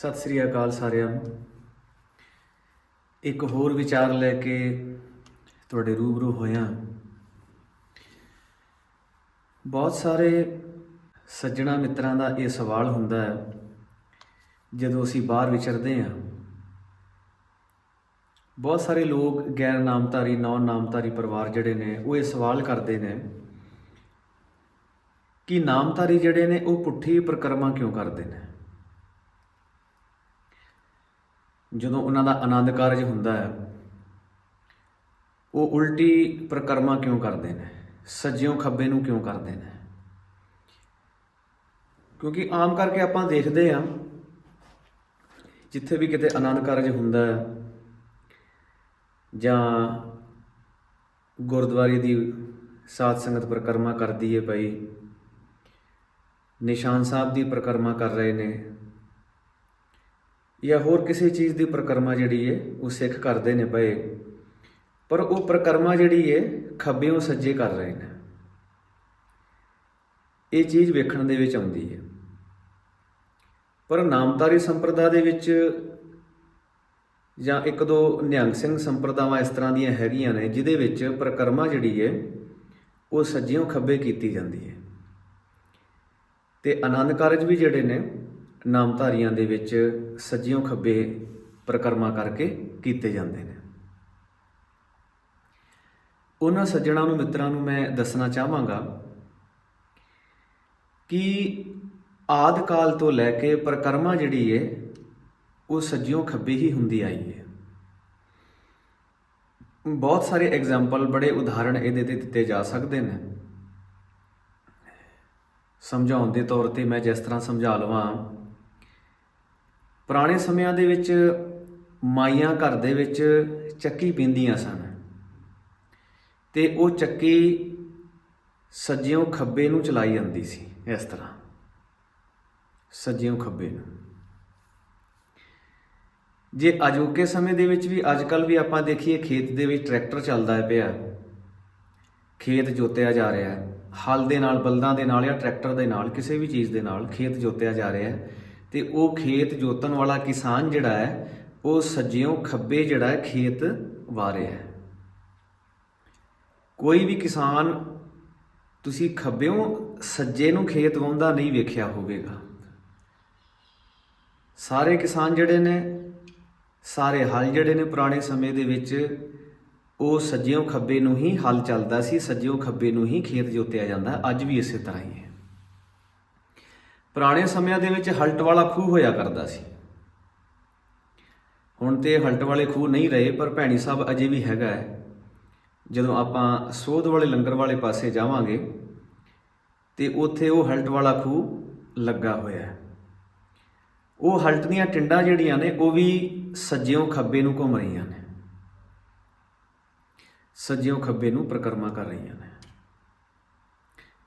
ਸਤਿ ਸ੍ਰੀ ਅਕਾਲ ਸਾਰਿਆਂ ਨੂੰ। ਇੱਕ ਹੋਰ ਵਿਚਾਰ ਲੈ ਕੇ ਤੁਹਾਡੇ ਰੂਬਰੂ ਹੋਇਆ। ਬਹੁਤ ਸਾਰੇ ਸੱਜਣਾ ਮਿੱਤਰਾਂ ਦਾ ਇਹ ਸਵਾਲ ਹੁੰਦਾ ਹੈ, ਜਦੋਂ ਅਸੀਂ ਬਾਹਰ ਵਿਚਰਦੇ ਹਾਂ। ਬਹੁਤ ਸਾਰੇ ਲੋਕ ਗੈਰ ਨਾਮਧਾਰੀ ਨੌਨ ਨਾਮਧਾਰੀ ਪਰਿਵਾਰ ਜਿਹੜੇ ਨੇ, ਉਹ ਇਹ ਸਵਾਲ ਕਰਦੇ ਨੇ ਕਿ ਨਾਮਧਾਰੀ ਜਿਹੜੇ ਨੇ, ਉਹ ਪੁੱਠੀ ਪ੍ਰਕਰਮਾ ਕਿਉਂ ਕਰਦੇ ਨੇ? ਜਦੋਂ ਉਹਨਾਂ ਦਾ ਆਨੰਦ ਕਾਰਜ ਹੁੰਦਾ ਹੈ, ਉਹ ਉਲਟੀ ਪ੍ਰਕਰਮਾ ਕਿਉਂ ਕਰਦੇ ਨੇ? ਸੱਜਿਓਂ ਖੱਬੇ ਨੂੰ ਕਿਉਂ ਕਰਦੇ ਨੇ? ਕਿਉਂਕਿ ਆਮ ਕਰਕੇ ਆਪਾਂ ਦੇਖਦੇ ਹਾਂ, ਜਿੱਥੇ ਵੀ ਕਿਤੇ ਆਨੰਦ ਕਾਰਜ ਹੁੰਦਾ ਹੈ, ਜਾਂ ਗੁਰਦੁਆਰੇ ਦੀ ਸਾਧ ਸੰਗਤ ਪ੍ਰਕਰਮਾ ਕਰਦੀ ਹੈ ਭਾਈ, ਨਿਸ਼ਾਨ ਸਾਹਿਬ ਦੀ ਪ੍ਰਕਰਮਾ ਕਰ ਰਹੇ ਨੇ ਜਾਂ ਹੋਰ ਕਿਸੇ ਚੀਜ਼ ਦੀ ਪ੍ਰਕਰਮਾ ਜਿਹੜੀ ਹੈ ਉਹ ਸਿੱਖ ਕਰਦੇ ਨੇ ਪਏ। ਪਰ ਉਹ ਪ੍ਰਕਰਮਾ ਜਿਹੜੀ ਹੈ ਖੱਬਿਓਂ ਸੱਜੇ ਕਰ ਰਹੇ ਨੇ। ਇਹ ਚੀਜ਼ ਵੇਖਣ ਦੇ ਵਿੱਚ ਆਉਂਦੀ ਹੈ ਪਰ ਨਾਮਤਾਰੀ ਸੰਪਰਦਾ ਦੇ ਵਿੱਚ ਜਾਂ ਇੱਕ ਦੋ ਨਿਹੰਗ ਸਿੰਘ ਸੰਪਰਦਾਵਾਂ ਇਸ ਤਰ੍ਹਾਂ ਦੀਆਂ ਹੈਗੀਆਂ ਨੇ, ਜਿਹਦੇ ਵਿੱਚ ਪ੍ਰਕਰਮਾ ਜਿਹੜੀ ਹੈ ਉਹ ਸੱਜਿਓਂ ਖੱਬੇ ਕੀਤੀ ਜਾਂਦੀ ਹੈ ਤੇ ਆਨੰਦ ਕਾਰਜ ਵੀ ਜਿਹੜੇ ਨੇ ਨਾਮਧਾਰੀਆਂ ਦੇ ਵਿੱਚ ਸੱਜਿਓਂ ਖੱਬੇ ਪ੍ਰਕਰਮਾ ਕਰਕੇ ਕੀਤੇ ਜਾਂਦੇ ਨੇ। ਉਹਨਾਂ ਸੱਜਣਾ ਨੂੰ, ਮਿੱਤਰਾਂ ਨੂੰ ਮੈਂ ਦੱਸਣਾ ਚਾਹਾਂਗਾ ਕਿ ਆਦ ਕਾਲ ਤੋਂ ਲੈ ਕੇ ਪ੍ਰਕਰਮਾ ਜਿਹੜੀ ਹੈ ਉਹ ਸੱਜਿਓਂ ਖੱਬੇ ਹੀ ਹੁੰਦੀ ਆਈ ਹੈ ਬਹੁਤ ਸਾਰੇ ਐਗਜ਼ਾਮਪਲ ਬੜੇ ਉਦਾਹਰਣ ਇਹਦੇ ਤੇ ਦਿੱਤੇ ਜਾ ਸਕਦੇ ਨੇ। ਸਮਝਾਉਣ ਦੇ ਤੌਰ ਤੇ ਮੈਂ ਜਿਸ ਤਰ੍ਹਾਂ ਸਮਝਾ ਲਵਾਂ ਪੁਰਾਣੇ ਸਮਿਆਂ ਦੇ ਵਿੱਚ ਮਾਈਆਂ ਘਰ ਦੇ ਵਿੱਚ ਚੱਕੀ ਪੀਂਦੀਆਂ ਸਨ। ਤੇ ਉਹ ਚੱਕੀ ਸੱਜਿਓਂ ਖੱਬੇ ਨੂੰ ਚਲਾਈ ਜਾਂਦੀ ਸੀ, ਇਸ ਤਰ੍ਹਾਂ। ਸੱਜਿਓਂ ਖੱਬੇ ਨੂੰ। ਜੇ ਅਜੋਕੇ ਸਮੇਂ ਦੇ ਵਿੱਚ ਵੀ ਅੱਜ ਅੱਜਕੱਲ ਵੀ ਆਪਾਂ ਦੇਖੀਏ, ਖੇਤ ਦੇ ਵਿੱਚ ਟਰੈਕਟਰ ਚੱਲਦਾ ਹੈ ਪਿਆ। ਖੇਤ ਜੋਤਿਆ ਜਾ ਰਿਹਾ। ਹੈ ਹਲ ਦੇ ਨਾਲ, ਬਲਦਾਂ ਦੇ ਨਾਲ ਜਾਂ ਟਰੈਕਟਰ ਦੇ ਨਾਲ, ਕਿਸੇ ਵੀ ਚੀਜ਼ ਦੇ ਨਾਲ ਖੇਤ ਜੋਤਿਆ ਜਾ ਰਿਹਾ। ਹੈ ਤੇ ਉਹ ਖੇਤ ਜੋਤਣ ਵਾਲਾ ਕਿਸਾਨ ਜਿਹੜਾ ਹੈ, ਉਹ ਸੱਜਿਓਂ ਖੱਬੇ ਜਿਹੜਾ ਹੈ, ਖੇਤ ਵਾ ਰਿਹਾ ਹੈ। ਕੋਈ ਵੀ ਕਿਸਾਨ ਤੁਸੀਂ ਖੱਬਿਓਂ ਸੱਜੇ ਨੂੰ ਖੇਤ ਵਾਉਂਦਾ ਨਹੀਂ ਵੇਖਿਆ ਹੋਵੇਗਾ। ਸਾਰੇ ਕਿਸਾਨ ਜਿਹੜੇ ਨੇ, ਸਾਰੇ ਹਲ ਜਿਹੜੇ ਨੇ ਪੁਰਾਣੇ ਸਮੇਂ ਦੇ ਵਿੱਚ, ਉਹ ਸੱਜਿਓਂ ਖੱਬੇ ਨੂੰ ਹੀ ਹਲ ਚੱਲਦਾ ਸੀ, ਸੱਜਿਓਂ ਖੱਬੇ ਨੂੰ ਹੀ ਖੇਤ ਜੋਤਿਆ ਜਾਂਦਾ, ਅੱਜ ਵੀ ਇਸੇ ਤਰ੍ਹਾਂ ਹੀ ਹੈ। ਪੁਰਾਣੇ ਸਮਿਆਂ ਦੇ ਵਿੱਚ ਹਲਟ ਵਾਲਾ ਖੂਹ ਹੋਇਆ ਕਰਦਾ ਸੀ। ਹੁਣ ਤੇ ਹਲਟ ਵਾਲੇ ਖੂਹ ਨਹੀਂ ਰਹੇ, ਪਰ ਭੈਣੀ ਸਾਹਿਬ ਅਜੇ ਵੀ ਹੈਗਾ ਹੈ। ਜਦੋਂ ਆਪਾਂ ਸੋਧ ਵਾਲੇ ਲੰਗਰ ਵਾਲੇ ਪਾਸੇ ਜਾਵਾਂਗੇ, ਤੇ ਉੱਥੇ ਉਹ ਹਲਟ ਵਾਲਾ ਖੂਹ ਲੱਗਾ ਹੋਇਆ ਹੈ। ਉਹ ਹਲਟ ਦੀਆਂ ਟਿੰਡਾਂ ਜਿਹੜੀਆਂ ਨੇ, ਉਹ ਵੀ ਸੱਜਿਓਂ ਖੱਬੇ ਨੂੰ ਘੁੰਮ ਰਹੀਆਂ ਨੇ। ਸੱਜਿਓਂ ਖੱਬੇ ਨੂੰ ਪ੍ਰਕਰਮਾ ਕਰ ਰਹੀਆਂ ਨੇ।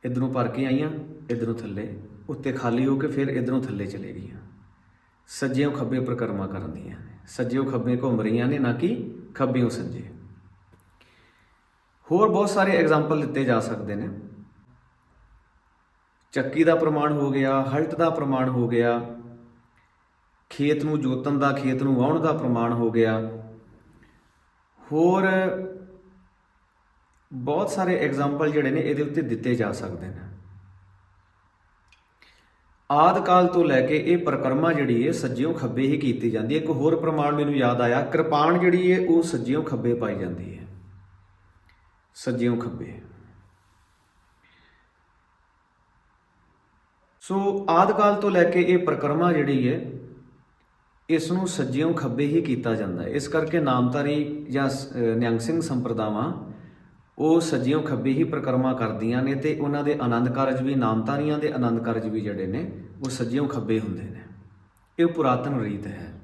ਇਧਰੋਂ ਭਰ ਕੇ ਆਈਆਂ, ਇਧਰੋਂ ਥੱਲੇ, ਉੱਤੇ ਖਾਲੀ ਹੋ ਕੇ ਫਿਰ ਇਧਰੋਂ ਥੱਲੇ ਚਲੇ ਗਈਆਂ। ਸੱਜਿਓਂ ਖੱਬੇ ਪ੍ਰਕਰਮਾ ਕਰਨ ਦੀਆਂ ਸੱਜੇ ਖੱਬੇ ਘੁੰਮ ਰਹੀਆਂ ਨੇ ਨਾ ਕਿ ਖੱਬਿਓਂ ਸੱਜੇ। ਹੋਰ ਬਹੁਤ ਸਾਰੇ ਐਗਜ਼ਾਮਪਲ ਦਿੱਤੇ ਜਾ ਸਕਦੇ ਨੇ। ਚੱਕੀ ਦਾ ਪ੍ਰਮਾਣ ਹੋ ਗਿਆ, ਹਲਟ ਦਾ ਪ੍ਰਮਾਣ ਹੋ ਗਿਆ, ਖੇਤ ਨੂੰ ਜੋਤਨ ਦਾ, ਖੇਤ ਨੂੰ ਵਾਹੁਣ ਦਾ ਪ੍ਰਮਾਣ ਹੋ ਗਿਆ। ਹੋਰ ਬਹੁਤ ਸਾਰੇ ਐਗਜ਼ਾਮਪਲ ਜਿਹੜੇ ਨੇ ਇਹਦੇ ਉੱਤੇ ਦਿੱਤੇ ਜਾ ਸਕਦੇ ਨੇ। ਆਦ ਕਾਲ ਤੋਂ ਲੈ ਕੇ ਇਹ ਪ੍ਰਕਰਮਾ ਜਿਹੜੀ ਹੈ ਸੱਜਿਓਂ ਖੱਬੇ ਹੀ ਕੀਤੀ ਜਾਂਦੀ ਹੈ। ਇੱਕ ਹੋਰ ਪ੍ਰਮਾਣ ਮੈਨੂੰ ਯਾਦ ਆਇਆ, ਕਿਰਪਾਨ ਜਿਹੜੀ ਹੈ ਉਹ ਸੱਜਿਓਂ ਖੱਬੇ ਪਾਈ ਜਾਂਦੀ ਹੈ। ਸੱਜਿਓਂ ਖੱਬੇ। ਸੋ ਆਦ ਕਾਲ ਤੋਂ ਲੈ ਕੇ ਇਹ ਪ੍ਰਕਰਮਾ ਜਿਹੜੀ ਹੈ ਇਸ ਨੂੰ ਸੱਜਿਓਂ ਖੱਬੇ ਹੀ ਕੀਤਾ ਜਾਂਦਾ ਹੈ। ਇਸ ਕਰਕੇ ਨਾਮਤਾਰੀ ਜਾਂ ਸ- ਅਹ ਨਿਹੰਗ ਸਿੰਘ ਸੰਪਰਦਾਵਾਂ ਉਹ ਸੱਜਿਓਂ ਖੱਬੇ ਹੀ ਪ੍ਰਕਰਮਾ ਕਰਦੀਆਂ ਨੇ ਤੇ ਉਹਨਾਂ ਦੇ ਆਨੰਦ ਕਾਰਜ ਵੀ ਨਾਮਤਾਰੀਆਂ ਦੇ ਆਨੰਦ ਕਾਰਜ ਵੀ ਜਿਹੜੇ ਨੇ, ਉਹ ਸੱਜਿਓਂ ਖੱਬੇ ਹੁੰਦੇ ਨੇ। ਇਹ ਪੁਰਾਤਨ ਰੀਤ ਹੈ।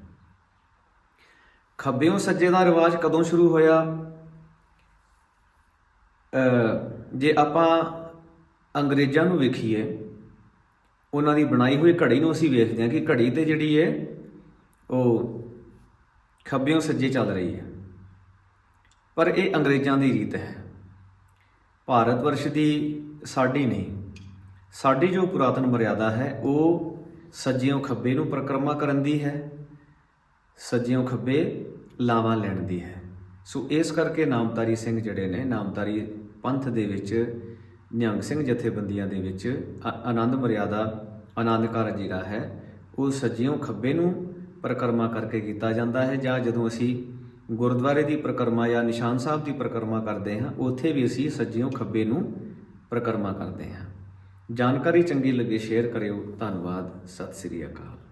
ਖੱਬਿਓਂ ਸੱਜੇ ਦਾ ਰਿਵਾਜ ਕਦੋਂ ਸ਼ੁਰੂ ਹੋਇਆ? ਜੇ ਆਪਾਂ ਅੰਗਰੇਜ਼ਾਂ ਨੂੰ ਵੇਖੀਏ, ਉਹਨਾਂ ਦੀ ਬਣਾਈ ਹੋਈ ਘੜੀ ਨੂੰ ਅਸੀਂ ਵੇਖਦੇ ਹਾਂ ਕਿ ਘੜੀ ਤੇ ਜਿਹੜੀ ਹੈ ਉਹ ਖੱਬਿਓਂ ਸੱਜੇ ਚੱਲ ਰਹੀ ਹੈ। ਪਰ ਇਹ ਅੰਗਰੇਜ਼ਾਂ ਦੀ ਰੀਤ ਹੈ। ਭਾਰਤ ਵਰਸ਼ ਦੀ ਸਾਡੀ ਨਹੀਂ, ਸਾਡੀ ਜੋ ਪੁਰਾਤਨ ਮਰਿਆਦਾ ਹੈ, ਉਹ ਸੱਜਿਓਂ ਖੱਬੇ ਨੂੰ ਪਰਿਕਰਮਾ ਕਰਨ ਦੀ ਹੈ, ਸੱਜਿਓਂ ਖੱਬੇ ਲਾਵਾਂ ਲੈਣ ਦੀ ਹੈ। ਸੋ ਇਸ ਕਰਕੇ ਨਾਮਤਾਰੀ ਸਿੰਘ ਜਿਹੜੇ ਨੇ ਨਾਮਤਾਰੀ ਪੰਥ ਦੇ ਵਿੱਚ, ਨਿਹੰਗ ਸਿੰਘ ਜਥੇਬੰਦੀਆਂ ਦੇ ਵਿੱਚ ਆ- ਆਨੰਦ ਮਰਿਆਦਾ, ਆਨੰਦ ਕਾਰਜ ਜਿਹੜਾ ਹੈ, ਉਹ ਸੱਜਿਓਂ ਖੱਬੇ ਨੂੰ ਪਰਿਕਰਮਾ ਕਰਕੇ ਕੀਤਾ ਜਾਂਦਾ ਹੈ, ਜਾਂ ਜਦੋਂ ਅਸੀਂ ਗੁਰਦੁਆਰੇ ਦੀ ਪਰਿਕਰਮਾ ਜਾਂ ਨਿਸ਼ਾਨ ਸਾਹਿਬ ਦੀ ਪਰਿਕਰਮਾ ਕਰਦੇ ਹਾਂ, ਉੱਥੇ ਵੀ ਅਸੀਂ ਸੱਜਿਓਂ ਖੱਬੇ ਨੂੰ ਪਰਿਕਰਮਾ ਕਰਦੇ ਹਾਂ। ਜਾਣਕਾਰੀ ਚੰਗੀ ਲੱਗੇ ਸ਼ੇਅਰ ਕਰਿਓ। ਧੰਨਵਾਦ। ਸਤਿ ਸ੍ਰੀ ਅਕਾਲ।